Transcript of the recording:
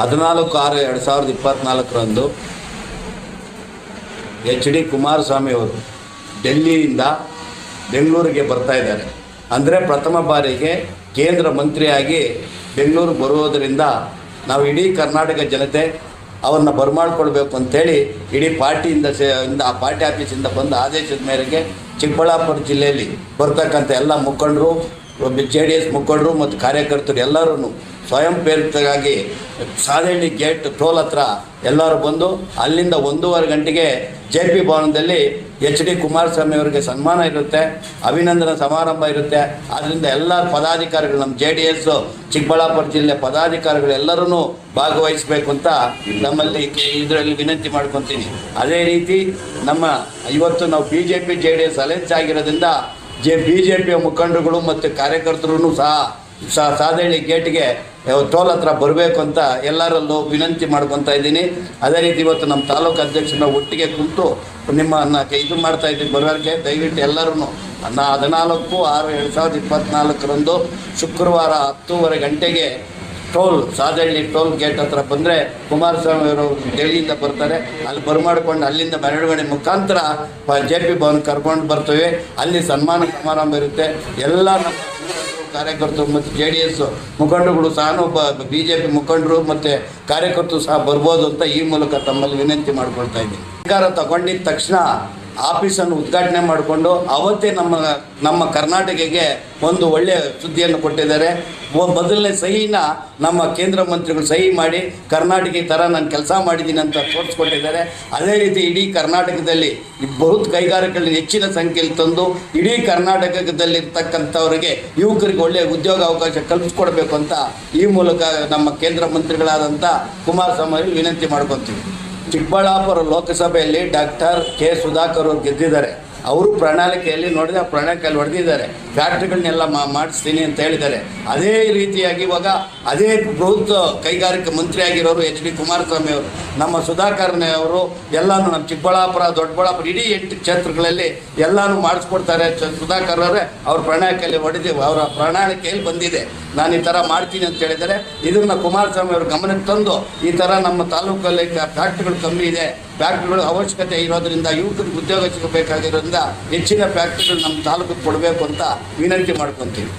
ಹದಿನಾಲ್ಕು ಆರು ಎರಡು ಸಾವಿರದ ಇಪ್ಪತ್ತ್ನಾಲ್ಕರಂದು ಎಚ್ ಡಿ ಕುಮಾರಸ್ವಾಮಿ ಅವರು ಡೆಲ್ಲಿಯಿಂದ ಬೆಂಗಳೂರಿಗೆ ಬರ್ತಾ ಇದ್ದಾರೆ. ಅಂದರೆ ಪ್ರಥಮ ಬಾರಿಗೆ ಕೇಂದ್ರ ಮಂತ್ರಿಯಾಗಿ ಬೆಂಗಳೂರು ಬರುವುದರಿಂದ ನಾವು ಇಡೀ ಕರ್ನಾಟಕ ಜನತೆ ಅವ್ರನ್ನ ಬರಮಾಡ್ಕೊಳ್ಬೇಕು ಅಂತೇಳಿ ಇಡೀ ಪಾರ್ಟಿಯಿಂದ ಸೇ, ಇಂದ, ಆ ಪಾರ್ಟಿ ಆಫೀಸಿಂದ ಬಂದ ಆದೇಶದ ಮೇರೆಗೆ ಚಿಕ್ಕಬಳ್ಳಾಪುರ ಜಿಲ್ಲೆಯಲ್ಲಿ ಬರ್ತಕ್ಕಂಥ ಎಲ್ಲ ಮುಖಂಡರು ಜೆ ಡಿ ಎಸ್ ಮುಖಂಡರು ಮತ್ತು ಕಾರ್ಯಕರ್ತರು ಎಲ್ಲರೂ ಸ್ವಯಂ ಪ್ರೇರಿತರಾಗಿ ಸಾದಹಳ್ಳಿ ಗೇಟ್ ಟೋಲ್ ಹತ್ರ ಎಲ್ಲರೂ ಬಂದು ಅಲ್ಲಿಂದ ಒಂದೂವರೆ ಗಂಟೆಗೆ ಜೆ ಪಿ ಭವನದಲ್ಲಿ ಎಚ್ ಡಿ ಕುಮಾರಸ್ವಾಮಿ ಅವರಿಗೆ ಸನ್ಮಾನ ಇರುತ್ತೆ, ಅಭಿನಂದನ ಸಮಾರಂಭ ಇರುತ್ತೆ. ಆದ್ದರಿಂದ ಎಲ್ಲ ಪದಾಧಿಕಾರಿಗಳು, ನಮ್ಮ ಜೆ ಡಿ ಎಸ್, ಚಿಕ್ಕಬಳ್ಳಾಪುರ ಜಿಲ್ಲೆ ಪದಾಧಿಕಾರಿಗಳು ಎಲ್ಲರೂ ಭಾಗವಹಿಸಬೇಕು ಅಂತ ನಮ್ಮಲ್ಲಿ ಇದರಲ್ಲಿ ವಿನಂತಿ ಮಾಡ್ಕೊತೀನಿ. ಅದೇ ರೀತಿ ನಮ್ಮ ಇವತ್ತು ನಾವು B J P, J D S alliance ಆಗಿರೋದ್ರಿಂದ ಜೆ ಬಿ ಜೆ ಪಿಯ ಮುಖಂಡರುಗಳು ಮತ್ತು ಕಾರ್ಯಕರ್ತರು ಸಹ, ಸಾ ಸಾದಹಳ್ಳಿ ಗೇಟ್ಗೆ ಟೋಲ್ ಹತ್ರ ಬರಬೇಕು ಅಂತ ಎಲ್ಲರಲ್ಲೂ ವಿನಂತಿ ಮಾಡ್ಕೊತಾ ಇದ್ದೀನಿ. ಅದೇ ರೀತಿ ಇವತ್ತು ನಮ್ಮ ತಾಲೂಕು ಅಧ್ಯಕ್ಷನ ಒಟ್ಟಿಗೆ ಕುಂತು ನಿಮ್ಮನ್ನು ಇದು ಮಾಡ್ತಾ ಇದ್ದೀನಿ ಬರೋರಿಗೆ ದಯವಿಟ್ಟು ಎಲ್ಲರೂ ನಾ ಹದಿನಾಲ್ಕು ಆರು ಎರಡು ಸಾವಿರದ ಇಪ್ಪತ್ತ್ನಾಲ್ಕರಂದು ಶುಕ್ರವಾರ ಹತ್ತೂವರೆ ಗಂಟೆಗೆ ಟೋಲ್, ಸಾದಹಳ್ಳಿ ಟೋಲ್ ಗೇಟ್ ಹತ್ರ ಬಂದರೆ ಕುಮಾರಸ್ವಾಮಿ ಅವರು ಡೆಲ್ಲಿಯಿಂದ ಬರ್ತಾರೆ. ಅಲ್ಲಿ ಬರಮಾಡ್ಕೊಂಡು ಅಲ್ಲಿಂದ ಮೆರವಣಿಗೆ ಮುಖಾಂತರ ಜೆ ಪಿ ಭವನ್ ಕರ್ಕೊಂಡು ಬರ್ತೇವೆ. ಅಲ್ಲಿ ಸನ್ಮಾನ ಸಮಾರಂಭ ಇರುತ್ತೆ. ಎಲ್ಲ ನಮ್ಮ ಕಾರ್ಯಕರ್ತರು ಮತ್ತು ಜೆ ಡಿ ಎಸ್ ಮುಖಂಡರುಗಳು ಸಹ ಬಿ ಜೆ ಪಿ ಮುಖಂಡರು ಮತ್ತು ಕಾರ್ಯಕರ್ತರು ಸಹ ಬರ್ಬೋದು ಅಂತ ಈ ಮೂಲಕ ತಮ್ಮಲ್ಲಿ ವಿನಂತಿ ಮಾಡ್ಕೊಳ್ತಾ ಇದ್ದೀನಿ. ಅಧಿಕಾರ ತಗೊಂಡಿದ್ದ ತಕ್ಷಣ ಆಫೀಸನ್ನು ಉದ್ಘಾಟನೆ ಮಾಡಿಕೊಂಡು ಅವತ್ತೇ ನಮ್ಮ ನಮ್ಮ ಕರ್ನಾಟಕಕ್ಕೆ ಒಂದು ಒಳ್ಳೆಯ ಸುದ್ದಿಯನ್ನು ಕೊಟ್ಟಿದ್ದಾರೆ. ಬದಲನೇ ಸಹಿನ ನಮ್ಮ ಕೇಂದ್ರ ಮಂತ್ರಿಗಳು ಸಹಿ ಮಾಡಿ ಕರ್ನಾಟಕ ಥರ ನಾನು ಕೆಲಸ ಮಾಡಿದ್ದೀನಿ ಅಂತ ತೋರಿಸ್ಕೊಟ್ಟಿದ್ದಾರೆ. ಅದೇ ರೀತಿ ಇಡೀ ಕರ್ನಾಟಕದಲ್ಲಿ ಬಹುತ್ ಕೈಗಾರಿಕೆಗಳನ್ನ ಹೆಚ್ಚಿನ ಸಂಖ್ಯೆಯಲ್ಲಿ ತಂದು ಇಡೀ ಕರ್ನಾಟಕದಲ್ಲಿರ್ತಕ್ಕಂಥವರಿಗೆ ಯುವಕರಿಗೆ ಒಳ್ಳೆಯ ಉದ್ಯೋಗ ಅವಕಾಶ ಕಲ್ಪಿಸ್ಕೊಡ್ಬೇಕು ಅಂತ ಈ ಮೂಲಕ ನಮ್ಮ ಕೇಂದ್ರ ಮಂತ್ರಿಗಳಾದಂಥ ಕುಮಾರಸ್ವಾಮಿ ವಿನಂತಿ ಮಾಡ್ಕೊತೀವಿ ಚಿಕ್ಕಬಳ್ಳಾಪುರ ಲೋಕಸಭೆಯಲ್ಲಿ ಡಾಕ್ಟರ್ ಕೆ ಸುಧಾಕರ್ ಅವರು ಗೆದ್ದಿದ್ದಾರೆ. ಅವರು ಪ್ರಣಾಳಿಕೆಯಲ್ಲಿ ನೋಡಿದೆ ಆ ಪ್ರಣಾಳಿಕೆಯಲ್ಲಿ ಹೊಡೆದಿದ್ದಾರೆ. ಫ್ಯಾಕ್ಟ್ರಿಗಳನ್ನೆಲ್ಲ ಮಾ ಮಾಡಿಸ್ತೀನಿ ಅಂತ ಹೇಳಿದ್ದಾರೆ. ಅದೇ ರೀತಿಯಾಗಿ ಇವಾಗ ಅದೇ ಬೃಹತ್ ಕೈಗಾರಿಕಾ ಮಂತ್ರಿ ಆಗಿರೋರು ಎಚ್ ಡಿ ಕುಮಾರಸ್ವಾಮಿ ಅವರು, ನಮ್ಮ ಸುಧಾಕರ್ಣೆ ಅವರು ಎಲ್ಲಾನು ನಮ್ಮ ಚಿಕ್ಕಬಳ್ಳಾಪುರ, ದೊಡ್ಡಬಳ್ಳಾಪುರ, ಇಡೀ ಎಂಟು ಕ್ಷೇತ್ರಗಳಲ್ಲಿ ಎಲ್ಲಾನು ಮಾಡಿಸ್ಕೊಡ್ತಾರೆ ಸುಧಾಕರ್ ಅವರೇ. ಅವ್ರ ಪ್ರಣಾಳಿಕೆಯಲ್ಲಿ ಹೊಡೆದಿ ಅವರ ಪ್ರಣಾಳಿಕೆಯಲ್ಲಿ ಬಂದಿದೆ. ನಾನು ಈ ಥರ ಮಾಡ್ತೀನಿ ಅಂತ ಹೇಳಿದರೆ ಇದನ್ನು ಕುಮಾರಸ್ವಾಮಿ ಅವರು ಗಮನಕ್ಕೆ ತಂದು ಈ ಥರ ನಮ್ಮ ತಾಲೂಕಲ್ಲಿ ಫ್ಯಾಕ್ಟ್ರಿಗಳು ಕಮ್ಮಿ ಇದೆ. ಫ್ಯಾಕ್ಟ್ರಿಗಳು ಅವಶ್ಯಕತೆ ಇರೋದ್ರಿಂದ ಯುವಕರಿಗೆ ಉದ್ಯೋಗ ಸಿಗಬೇಕಾಗಿರೋದ್ರಿಂದ ಹೆಚ್ಚಿನ ಫ್ಯಾಕ್ಟ್ರಿಗಳು ನಮ್ಮ ತಾಲೂಕು ಕೊಡಬೇಕು ಅಂತ ವಿನಂತಿ ಮಾಡ್ಕೊತೀವಿ.